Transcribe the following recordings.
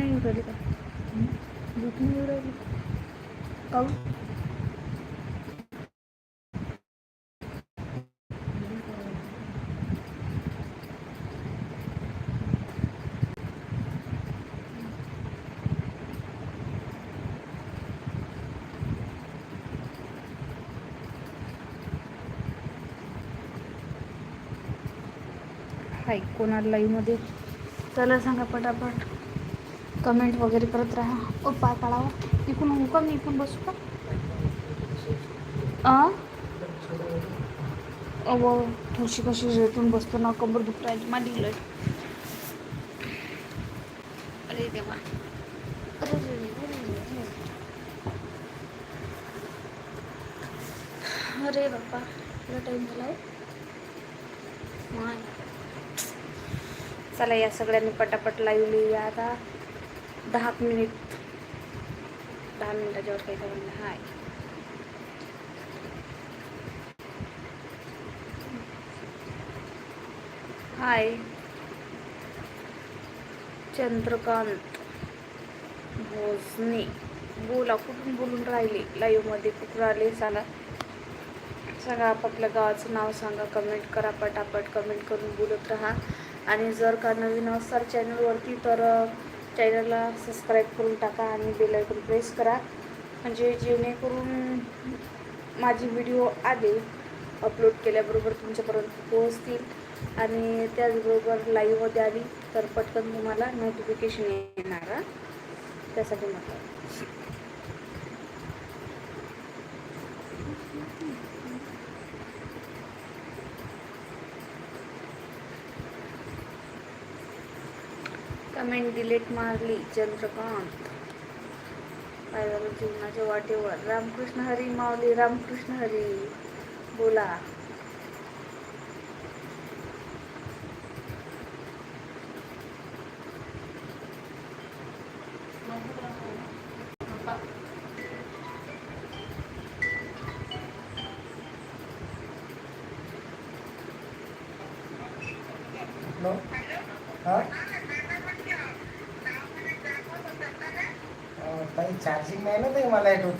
नाही येऊ राहिली का झोप नाही येऊ राहिली काऊ हाय कोणाला लाईव्हमध्ये चला सांगा पटापट. कमेंट वगैरे करत राहा. ओ पाय काढावा इकून होऊ का मी इकून बसू का? आ? थोडीशी कशी रेटून बसतो ना कंबर दुखत राहायची माझी लय अरे देवा. अरे अरे बाप्पा तुला टाईम झाला आहे चला या सगळ्यांनी पटापट लाईव्ह लिहूया आता. दहा मिनिट दहा मिनिटाच्या वर काही करून हाय. हाय. चंद्रकांत भोसने. बोला कुठून बोलून राहिले? लाईव्हमध्ये कुठून आले? सांगा. सांगा आपापल्या गावाचं नाव सांगा. कमेंट करा पटापट. कमेंट करून बोलत राहा. आणि जर का नवीन असाल चॅनलवरती तर चॅनलला सबस्क्राईब करून टाका आणि बेल प्रेस करा. म्हणजे जेणेकरून माझी व्हिडिओ आले अपलोड केल्याबरोबर तुमच्यापर्यंत पोहोचतील. आणि त्याचबरोबर लाईव्हमध्ये आली तर पटकन तुम्हाला नोटिफिकेशन येणार त्यासाठी म्हटलं. कमेंट डिलीट मारली चंद्रकांत. काय जीवनाच्या वाटेवर. रामकृष्ण हरी माऊली रामकृष्ण हरी. बोला. हॅलो चार्जिंग नाही ना ते मला येतो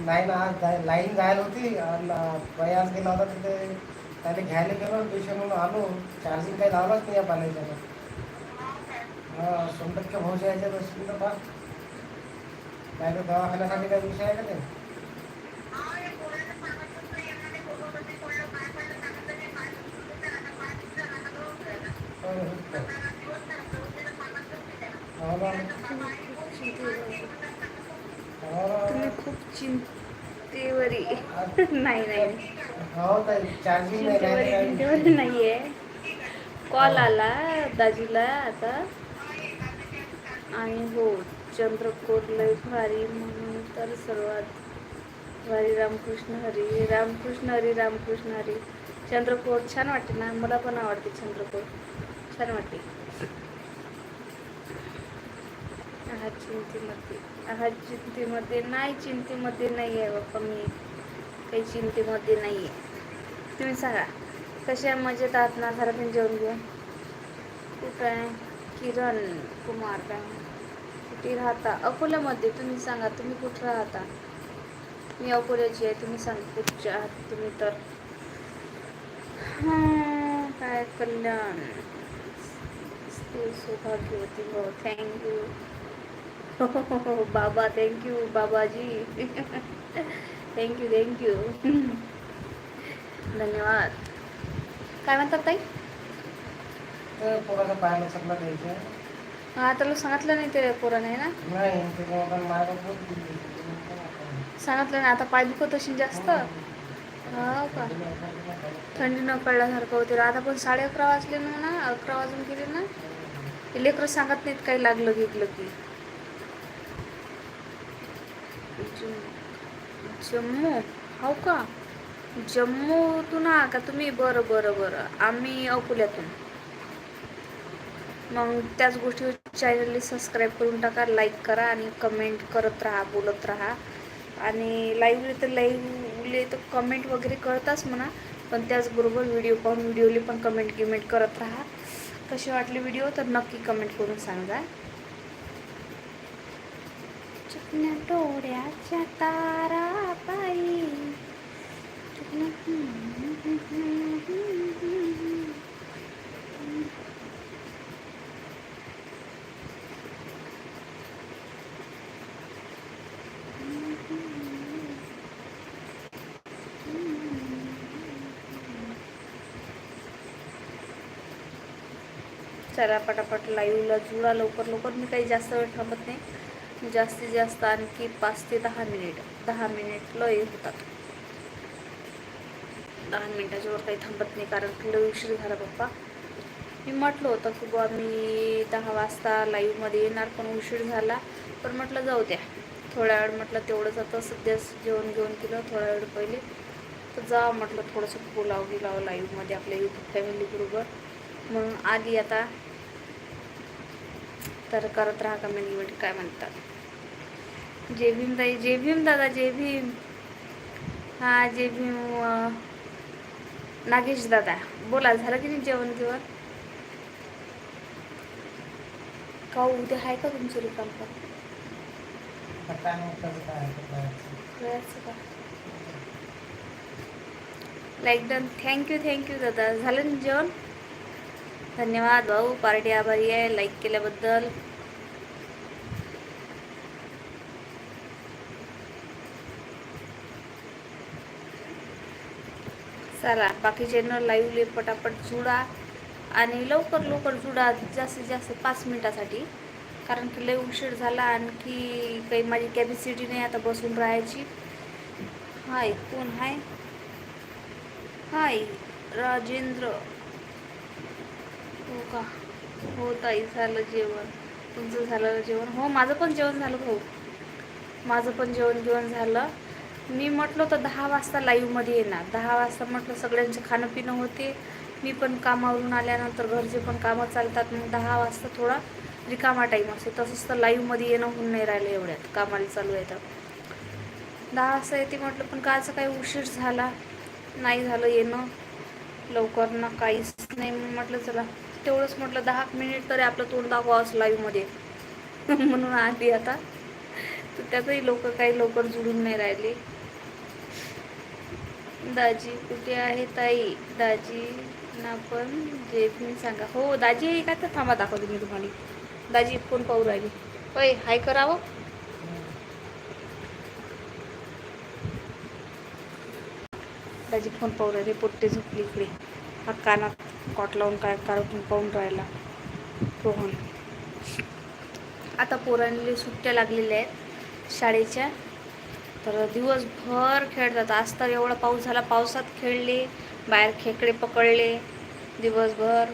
नाही ना आज लाईन जायला होती. आणि प्रयास गेला होता तिथे. त्याला घ्यायला गेलो ट्युशनहून आलो. चार्जिंग काही लावलाच नाही या पाण्याच्या हां सोनटक्के भाऊच्या याच्यात असतील तर बा नाही तर दवाखान्यासाठी काही विषय आहे का ते हो. हो ना. हो ना. तुम्ही खूप चिंतेवरी. नाही नाही. हो चार्जिंग नाही चिंतेवरी नाही. चिंतेवरी नाहीये. कॉल आला दाजीला आता. आणि हो चंद्रकोर लय भारी म्हणून तर सर्वात भारी रामकृष्ण हरी. रामकृष्ण हरी रामकृष्ण हरी. चंद्रकोर छान वाटते ना? मला पण आवडते चंद्रकोर. छान वाटते. आहात चिंतेमध्ये. आहात चिंतेमध्ये नाही चिंतेमध्ये नाही आहे बाप्पा मी. काही चिंतेमध्ये नाही आहे तुम्ही सांगा कशा मजेत आहात ना? घरातून जेवण घेऊन कुठं आहे किरण कुमार काय? कुठे राहता? अकोल्यामध्ये. तुम्ही सांगा तुम्ही कुठं राहता? मी अकोल्याची आहे. तुम्ही सांगा कुठच्या आहात तुम्ही तर? हां, काय कल्याण. ते सौभाग्यवती हो. थँक्यू बाबा थँक्यू बाबाजी. थँक्यू थँक्यू धन्यवाद. काय म्हणतात ताई? द्यायचा. हा त्याला सांगितलं नाही ते पोराने ना? नाही बोल सांगितलं नाही आता पाय दुखत असेल जास्त. हो. का? थंडी न कळल्यासारखं होते. आता पण साडे अकरा वाजले ना ना अकरा वाजून गेले ना ते लेकरं सांगत नाहीत काही लागलं घेतलं की. जम्मू? हो का? जम्मूतून हा का तुम्ही? बरं बरं बरं. आम्ही अकोल्यातून. मग त्याच गोष्टी चॅनलला सबस्क्राईब करून टाका लाईक करा आणि कमेंट करत राहा बोलत राहा. आणि लाईव्हले तर लाईव्हले तर कमेंट वगैरे करताच म्हणा पण त्याचबरोबर व्हिडिओ पाहून व्हिडिओले पण कमेंट गिमेंट करत राहा. कसे वाटली व्हिडिओ तर नक्की कमेंट करून सांगा. चिकन्या डोळ्याच्या तारा चला पटापट लाईव्हला जुळा लवकर लवकर मी काही जास्त वेळ थांबत नाही. जास्तीत जास्त आणखी पाच ते दहा मिनिट दहा मिनिट लय होतात दहा मिनिटाच्या वर काही थांबत नाही कारण की लय उशीर झाला पप्पा. मी म्हटलं होतं की बुवा मी दहा वाजता लाईव्हमध्ये येणार पण उशीर झाला. पण म्हटलं जाऊ द्या. थोड्या वेळ म्हटलं तेवढंच आता सध्या जेवण घेऊन केलं थोड्या वेळ पहिले. तर जा म्हटलं थोडंसं बोलावं गेलावं लाईव्हमध्ये आपल्या यूट्यूब फॅमिलीबरोबर म्हणून आली आता तर करत राहा कमेंट गिमेंट काय म्हणतात? जय भीम ताई जय भीम दादा जय भीम हा जय भीम नागेश दादा. बोला झालं की नाही जेवण जेवण का हो, उद्या आहे का तुमचं रिकाम पण? का लाईक डन थँक्यू थँक्यू दादा. झालं ना जेवण? धन्यवाद भाऊ पार्टी आभारी आहे लाईक केल्याबद्दल. चला बाकीच्यांना लाईव्हले पटापट जुडा आणि लवकर लवकर जुडा जास्तीत जास्त पाच मिनिटासाठी. कारण की लय उशीर झाला आणखी काही माझी कॅपॅसिटी नाही आता बसून राहायची. हाय कोण हाय? हाय राजेंद्र. हो का? हो ताई झालं जेवण. तुमचं झालं जेवण? हो माझं पण जेवण झालं भाऊ. माझं पण जेवण जेवण झालं. मी म्हटलं तर दहा वाजता लाईव्हमध्ये येणार. दहा वाजता म्हटलं सगळ्यांचं खाणं पिणं होते. मी पण कामावरून आल्यानंतर घरचे पण कामं चालतात. मग दहा वाजता थोडा रिकामा टाईम असतो. तसंच तर लाईव्हमध्ये येणं होऊन नाही राहिलं एवढ्यात. कामाला चालू आहे तर. दहा वाजता येते म्हटलं पण कालचा काही उशीर झाला. नाही झालं येणं. लवकर ना काहीच नाही. मग म्हटलं चला. तेवढंच म्हटलं दहा मिनिट तरी आपलं तोंड दाखवावंच लाईव्हमध्ये म्हणून आली आता. तर त्यातही लोक काही लवकर जुळून नाही राहिले. दाजी कुठे आहे ताई? दाजी ना पण जे तुम्ही सांगा. हो दाजी आहे का? तर थांबा दाखवते मी तुम्हाला. दाजी फोन पाहू राहिली. होय हाय करावं? दाजी फोन पाहू राहिले पोट्टे झोपली इकडे. हा कानात कॉट लावून काय कारण पाहून राहिला. रोहन आता पोरांनी सुट्ट्या लागलेल्या आहेत शाळेच्या. तर दिवसभर खेळतात. आज तर एवढा पाऊस झाला. पावसात खेळले बाहेर खेकडे पकडले दिवसभर.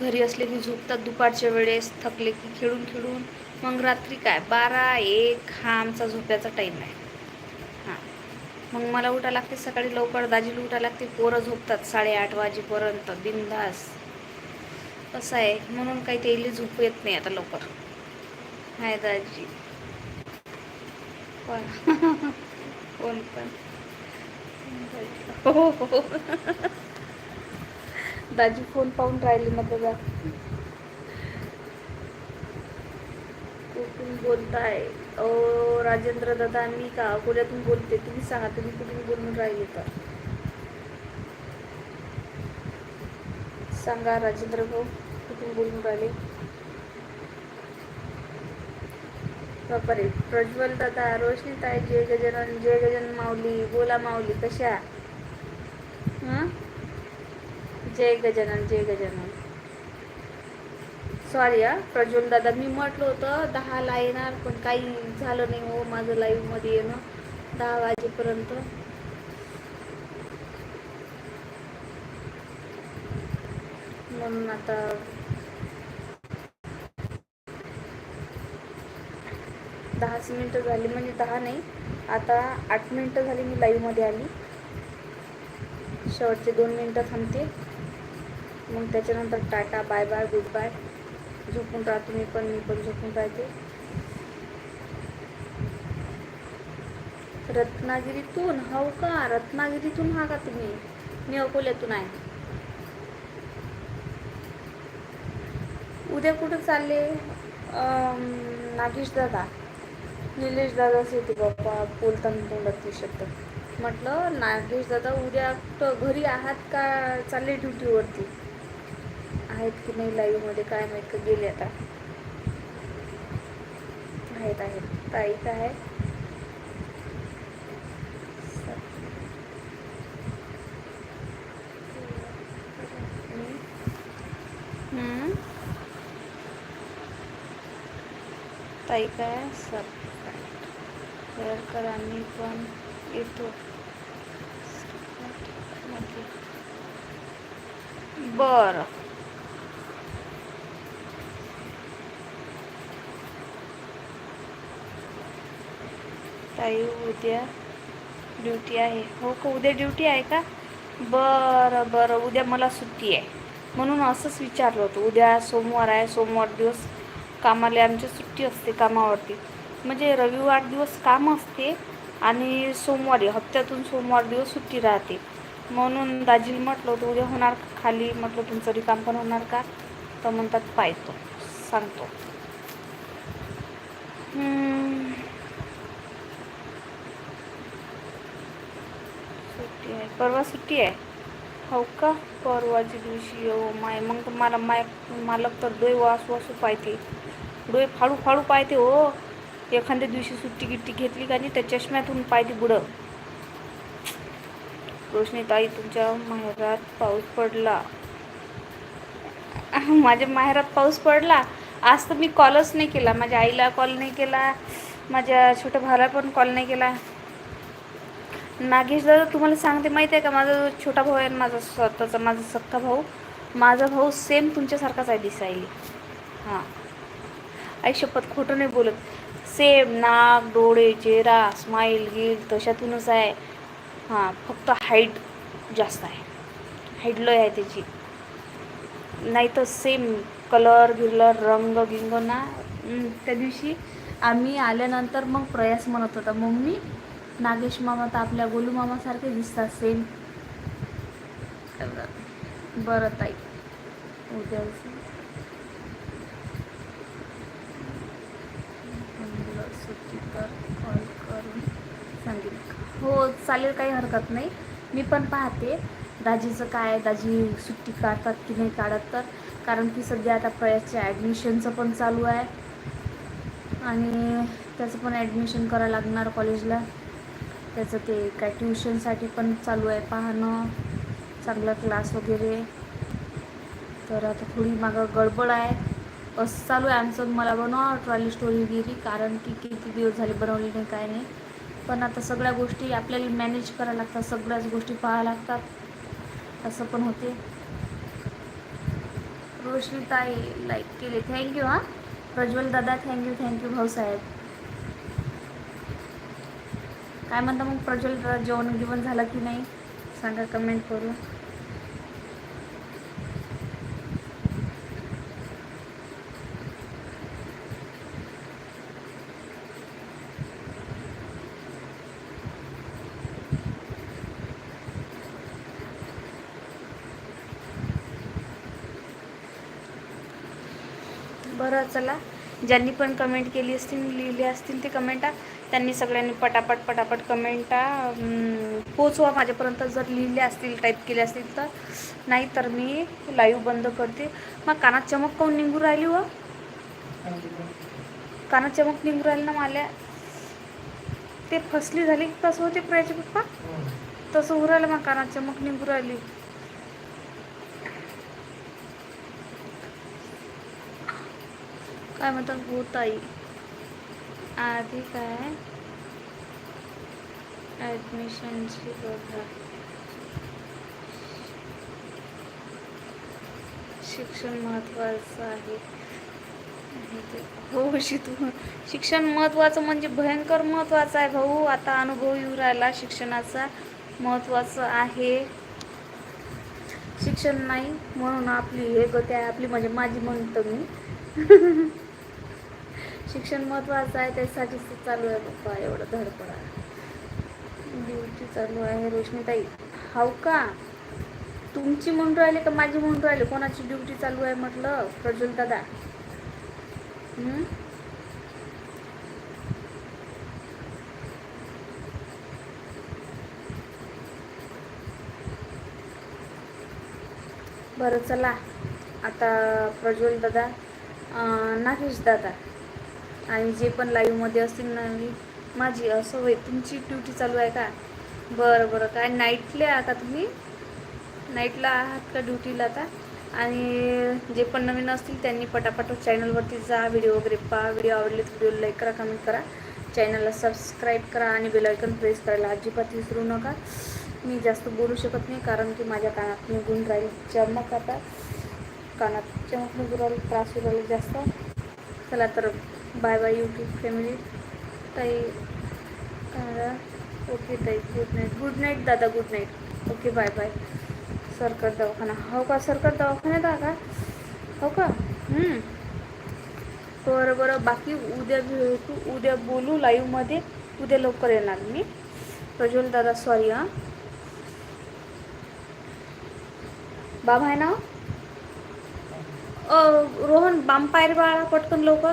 घरी असले की झोपतात दुपारच्या वेळेस थकले की खेळून खेळून मग रात्री काय? बारा एक हा आमचा झोप्याचा टाईम आहे. मग मला उठा लागते सकाळी लवकर दाजीला उठा लागते पोरं झोपतात साडेआठ वाजेपर्यंत बिनधास असं आहे म्हणून काही त्याला झोप येत नाही आता लवकर. हाय दाजी. पण कोण पण. हो हो, हो. दाजी फोन पाहून राहिली ना बघा कुठून बोलताय? राजेंद्र दादा मी का अकोल्यातून बोलते? तुम्ही सांगा तुम्ही कुठून बोलून राहिले तर? सांगा राजेंद्र भाऊ कुठून बोलून राहिले? बापरे प्रज्वल दादा रोशनी ताई जय गजानन जय गजानन माऊली बोला माऊली कशा? जय गजानन जय गजानन. सॉरी हा प्रज्वल दादा मी म्हटलं होतं दहाला येणार पण काही झालं नाही हो माझं लाईव्हमध्ये येणं दहा वाजेपर्यंत. म्हणून आता दहाच मिनटं झाली म्हणजे दहा नाही आता आठ मिनटं झाली मी लाईव्हमध्ये आली. शेवटचे दोन मिनटं थांबते मग त्याच्यानंतर tata bye bye goodbye झोपून राहतो मी पण मी पण झोपून राहते. रत्नागिरीतून हो का? रत्नागिरीतून हा का तुम्ही? मी अकोल्यातून आहे. उद्या कुठं चालले? नागेश दादा. निलेश दादाच होते बाप्पा बोलताना तोंडात शब्द. म्हटलं नागेश दादा उद्या घरी आहात का चालले ड्युटीवरती? आहेत की नाही लाईव्हमध्ये काय माहीत का गेले आता? आहेत आहेत. ताई काय आहे. हम्म. ताई काय? सब शेअर करा मी पण येतो. बरं. ताई उद्या ड्युटी आहे. हो का? उद्या ड्युटी आहे का? बरं बरं. उद्या मला सुट्टी आहे. म्हणून असंच विचारलं होतं. उद्या सोमवार आहे. सोमवार दिवस कामाला आमची सुट्टी असते कामावरती. म्हणजे रविवार दिवस काम असते आणि सोमवारी हप्त्यातून सोमवार दिवस सुट्टी राहते. म्हणून दाजील म्हटलं होतं उद्या होणार का खाली? म्हटलं तुमचं रिकाम पण होणार का? तर म्हणतात पाहतो. सांगतो हम्म. सुट्टी आहे परवा सुट्टी आहे. हो का? परवाच्या दिवशी हो माय. मग मला माय मालक तर डोळे वासू वासू पाहते. डोळे फाडू फाडू पाहते हो. एखाद्या दिवशी सुट्टी गिट्टी घेतली का नाही त्या चष्म्यातून पाहते बुडं. रोशनी ताई तुमच्या माहेरात पाऊस पडला. माझ्या माहेरात पाऊस पडला. आज तर मी कॉलच नाही केला. माझ्या आईला कॉल नाही केला. माझ्या छोट्या भावाला पण कॉल नाही केला. नागेश दादा तुम्हाला सांगते माहिती आहे का? माझा जो छोटा भाऊ आहे ना, माझा स्वतःचा माझा सख्खा भाऊ माझा भाऊ सेम तुमच्यासारखाच आहे दिसायली. हां. आई शपथ खोटं नाही बोलत. सेम नाक डोळे चेहरा स्माईल गिल तशातूनच आहे. हां फक्त हाईट जास्त आहे. हाईट लय आहे त्याची. नाही तर सेम कलर गिरलर रंग गिंग ना त्या दिवशी आम्ही आल्यानंतर मग प्रयास म्हणत होता मम्मी नागेश मामा तर आपल्या गोलू मामासारखे दिसतात सेम बरं ताई. उद्या मुलं सुट्टी तर कॉल करून सांगेल हो चालेल काही हरकत नाही. मी पण पाहते दाजीचं काय दाजी सुट्टी काढतात की नाही काढत तर. कारण की सध्या आता प्रयासच्या ॲडमिशनचं पण चालू आहे. आणि त्याचं पण ॲडमिशन करावं लागणार कॉलेजला त्याचं ते काय ट्युशनसाठी पण चालू आहे पाहणं चांगला क्लास वगैरे. तर आता थोडी मागं गडबड आहे. असं चालू आहे आमचं मला बनवा ट्रॉली स्टोरी गिरी कारण की किती दिवस झाले बनवली नाही काय नाही. पण आता सगळ्या गोष्टी आपल्याला मॅनेज करायला लागतात सगळ्याच गोष्टी पाहाव्या लागतात. असं पण होते. रोशनी ताई लाईक केले थँक्यू हां. प्रज्वल दादा थँक्यू थँक्यू भाऊसाहेब. काय म्हणता मग प्रज्वल जेवण गिवण झालं की नाही? सांगा कमेंट करू बरं चला. ज्यांनी पण कमेंट केली असतील लिहिली असतील ते कमेंटा त्यांनी सगळ्यांनी पटापट पटापट कमेंटा पोचवा माझ्यापर्यंत. जर लिहिले असतील टाईप केले असतील तर. नाही तर मी लाईव्ह बंद करते. मग कानात चमक काऊन निघू राहिली व कानात चमक निघू राहिली ना मला ते फसली झाली की तसं होते प्रयाचे पप्पा? तसं होऊ राहिलं मग कानात चमक निघू राहिली. काय म्हणतात होत आई आधी काय? ॲडमिशनची बघा. शिक्षण महत्त्वाचं आहे. ते. हो शितू. शिक्षण महत्त्वाचं म्हणजे भयंकर महत्त्वाचं आहे भाऊ. आता अनुभव येऊ राहिला. शिक्षणाचा महत्त्वाचं आहे. शिक्षण नाही म्हणून आपली हे गती आहे आपली म्हणजे माझी म्हणतो मी. शिक्षण महत्त्वाचं आहे त्यासाठीच चालू आहे पप्पा एवढं धडपडा ड्युटी चालू आहे रोशनीताई. हाव का? तुमची म्हणून राहिली का माझी म्हणून राहिली? कोणाची ड्युटी चालू आहे म्हटलं? प्रज्वल दादा. बरं चला. आता प्रज्वल दादा नागेश दादा. आणि जे पण लाईव्हमध्ये असतील ना मी माझी असं होय तुमची ड्युटी चालू आहे का? बरं बरं. काय नाईटले आहात का तुम्ही? नाईटला आहात का ड्युटीला आता? आणि जे पण नवीन असतील त्यांनी पटापट चॅनलवरती जा व्हिडिओ वगैरे पहा. व्हिडिओ आवडले तर व्हिडिओ लाईक करा कमेंट करा. चॅनलला सबस्क्राईब करा आणि बेलायकन प्रेस करायला अजिबात विसरू नका. मी जास्त बोलू शकत नाही कारण की माझ्या कानात निघून राहील चमक आता. कानात चमक निघून राहील त्रास होऊ राहील जास्त. चला तर बाय बाय यूट्यूब फॅमिली ताई काय ओके ताई गुड नाईट गुड नाईट दादा good night okay bye bye सरकार दवाखाना. हो का सरकार दवाखान्यात आहे का? हो का बरं बरं. बाकी उद्या भेटू उद्या बोलू लाईव्हमध्ये उद्या लवकर येणार मी. प्रज्वल दादा सॉरी हां. बाबा आहे ना? रोहन बाम पायर बाळा पटकन लवकर.